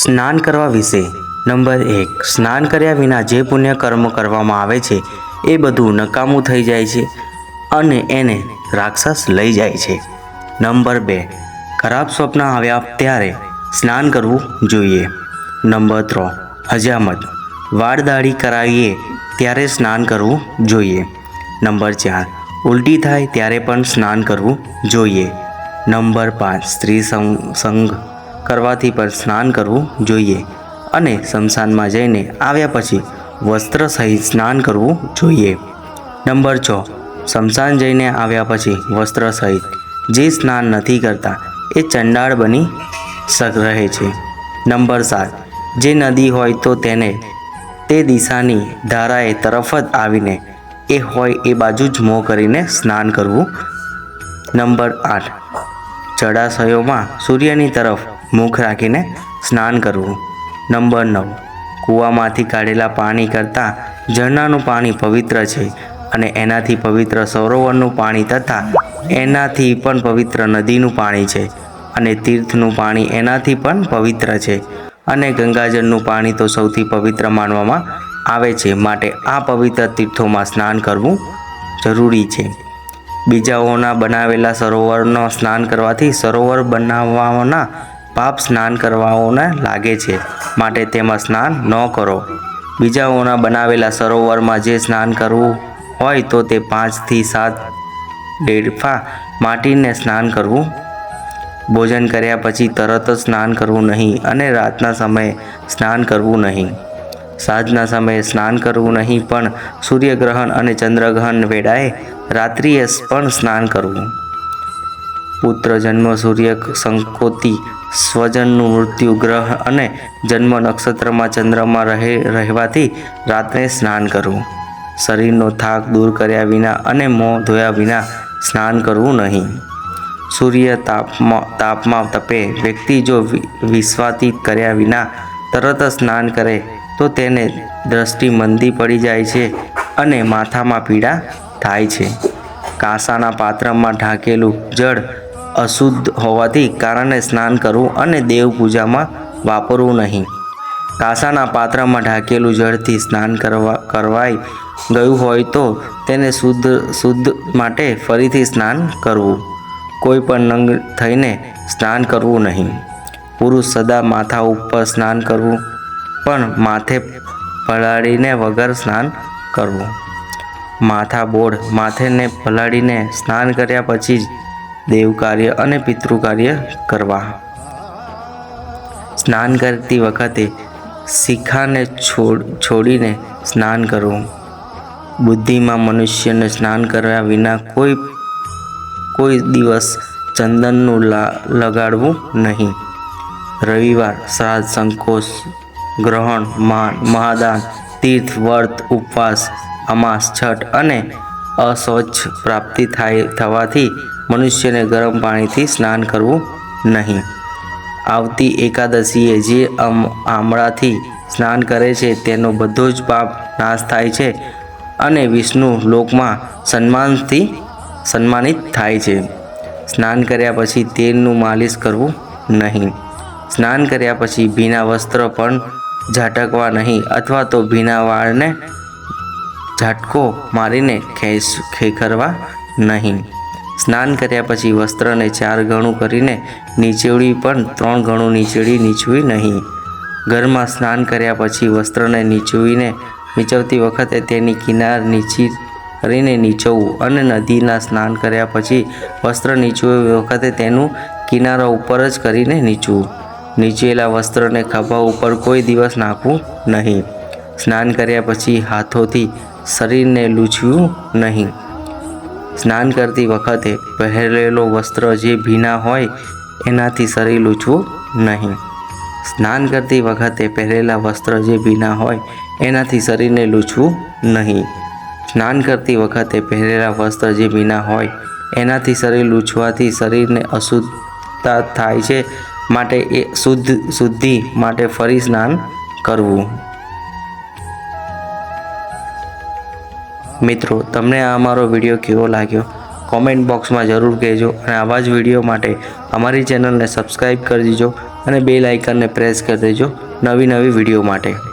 સ્નાન કરવા વિશે. નંબર એક, સ્નાન કર્યા વિના જે પુણ્ય કર્મ કરવામાં આવે છે, એ બધું નકામું થઈ જાય છે અને એને રાક્ષસ લઈ જાય છે. નંબર બે, ખરાબ સ્વપ્ન આવ્યા ત્યારે સ્નાન કરવું જોઈએ. નંબર ત્રણ હજામત વાળ દાઢી કરાવીએ ત્યારે સ્નાન કરવું જોઈએ. નંબર ચાર, ઉલટી થાય ત્યારે પણ સ્નાન કરવું જોઈએ. નંબર પાંચ, સ્ત્રી સંઘ કરવાથી પણ સ્નાન કરવું જોઈએ અને શમશાનમાં જઈને આવ્યા પછી વસ્ત્ર સહિત સ્નાન કરવું જોઈએ. નંબર છ. શમશાન જઈને આવ્યા પછી વસ્ત્ર સહિત જે સ્નાન નથી કરતા એ ચંડાળ બની શક રહે છે. નંબર સાત. જે નદી હોય તો તેને તે દિશાની ધારાએ તરફ જ આવીને એ હોય એ બાજુ જ મોં કરીને સ્નાન કરવું. નંબર આઠ. જળાશયોમાં સૂર્યની તરફ મુખ રાખીને સ્નાન કરવું. નંબર નવ. કૂવામાંથી કાઢેલા પાણી કરતાં ઝરણાનું પાણી પવિત્ર છે અને એનાથી પવિત્ર સરોવરનું પાણી તથા એનાથી પણ પવિત્ર નદીનું પાણી છે અને તીર્થનું પાણી એનાથી પણ પવિત્ર છે અને ગંગાજળનું પાણી તો સૌથી પવિત્ર માનવામાં આવે છે માટે આ પવિત્ર તીર્થોમાં સ્નાન કરવું જરૂરી છે. બીજાઓના બનાવેલા સરોવરનો સ્નાન કરવાથી સરોવર બનાવવાના પાપ સ્નાન કરવાઓને લાગે છે. માટે તેમાં સ્નાન ન કરો. બીજાઓના બનાવેલા સરોવરમાં જે સ્નાન કરવું હોય તો તે પાંચથી સાત ડેડફા માટીને સ્નાન કરવું. ભોજન કર્યા પછી તરત જ સ્નાન કરવું નહીં અને રાતના સમયે સ્નાન કરવું નહીં. સાંજના સમયે સ્નાન કરવું નહીં પણ સૂર્યગ્રહણ અને ચંદ્રગ્રહણ વેળાએ રાત્રિએ પણ સ્નાન કરવું. પુત્ર જન્મ સૂર્ય સંકોતિ સ્વજનનું મૃત્યુ ગ્રહ અને જન્મ નક્ષત્રમાં ચંદ્રમાં રહે, રહેવાથી રાત્રે સ્નાન કરવું. શરીરનો થાક દૂર કર્યા વિના અને મોં ધોયા વિના સ્નાન કરવું નહીં. સૂર્ય તાપમાં તાપમાં તપે. વ્યક્તિ જો વિશ્વાતીત કર્યા વિના તરત સ્નાન કરે, તો તેને દ્રષ્ટિ મંદી પડી જાય છે અને માથામાં પીડા થાય છે. કાંસાના પાત્રમાં ઢાંકેલું જળ અશુદ્ધ હોવાથી કારણે સ્નાન કરવું અને દેવ પૂજામાં વાપરવું નહીં. કાંસાના પાત્રમાં ઢાંકેલું જળથી સ્નાન કરવા, કરવાઈ ગયું હોય તો તેને શુદ્ધ શુદ્ધ માટે ફરીથી સ્નાન કરવું. કોઈ પણ નંગ થઈને સ્નાન કરવું નહીં. પુરુષ સદા માથા ઉપર સ્નાન કરવું, પણ માથે પલાળીને વગર સ્નાન કરવું. માથા બોળ માથેને પલાળીને સ્નાન કર્યા પછી જ દેવ કાર્ય અને પિતૃ કાર્ય કરવા. સ્નાન કરતી વખતે શિખાને છોડ, છોડીને સ્નાન કરવું બુદ્ધિમાં મનુષ્યને સ્નાન કર્યા વિના કોઈ કોઈ દિવસ ચંદનનું લા, લગાડવું નહીં. રવિવાર, શ્રાદ્ધ, સંકોચ, ગ્રહણ માન મહાદાન, તીર્થ, વર્ત, ઉપવાસ, અમાસ, છઠ અને અસ્વચ્છ પ્રાપ્તિ થાય, થવાથી મનુષ્યને ગરમ પાણીથી સ્નાન કરવું નહીં. આવતી એકાદશીએ જે આમ આમળાથી સ્નાન કરે છે, તેનો બધો જ પાપ નાશ થાય છે અને વિષ્ણુ લોકમાં સન્માનથી સન્માનિત થાય છે. સ્નાન કર્યા પછી તેલનું માલિશ કરવું નહીં. સ્નાન કર્યા પછી ભીના વસ્ત્ર પણ ઝાટકવા નહીં અથવા તો ભીના વાળને ઝાટકો મારીને ખેસ, ખેખરવા નહીં. સ્નાન કર્યા પછી વસ્ત્રને ચાર ગણું કરીને નીચેવડી પણ ત્રણ ગણું નીચેડી નીચવી નહીં. ઘરમાં સ્નાન કર્યા પછી વસ્ત્રને નીચવીને નીચવતી વખતે તેની કિનાર નીચી કરીને નીચવવું અને નદીના સ્નાન કર્યા પછી વસ્ત્ર નીચવી વખતે તેનું કિનારા ઉપર જ કરીને નીચવું. નીચેલા વસ્ત્રને ખભા ઉપર કોઈ દિવસ નાખવું નહીં. સ્નાન કર્યા પછી હાથોથી શરીરને લૂછવું નહીં. સ્નાન કરતી વખતે પહેરેલો વસ્ત્ર જે ભીના હોય, એનાથી શરીર લૂછવું નહીં. સ્નાન કરતી વખતે પહેરેલા વસ્ત્ર જે ભીના હોય, એનાથી શરીરને લૂછવું નહીં. સ્નાન કરતી વખતે પહેરેલા વસ્ત્ર જે ભીના હોય, એનાથી શરીર લૂછવાથી શરીરને અશુદ્ધતા થાય છે, માટે એ શુદ્ધ, શુદ્ધિ માટે ફરી સ્નાન કરવું. મિત્રો, તમને આ અમારો વીડિયો કેવો લાગ્યો? કોમેન્ટ બોક્સમાં જરૂર કહેજો અને આવા જ વીડિયો માટે અમારી ચેનલને સબસ્ક્રાઈબ કરી દીજો અને બેલ આઇકનને પ્રેસ કરી દેજો નવી નવી વીડિયો માટે.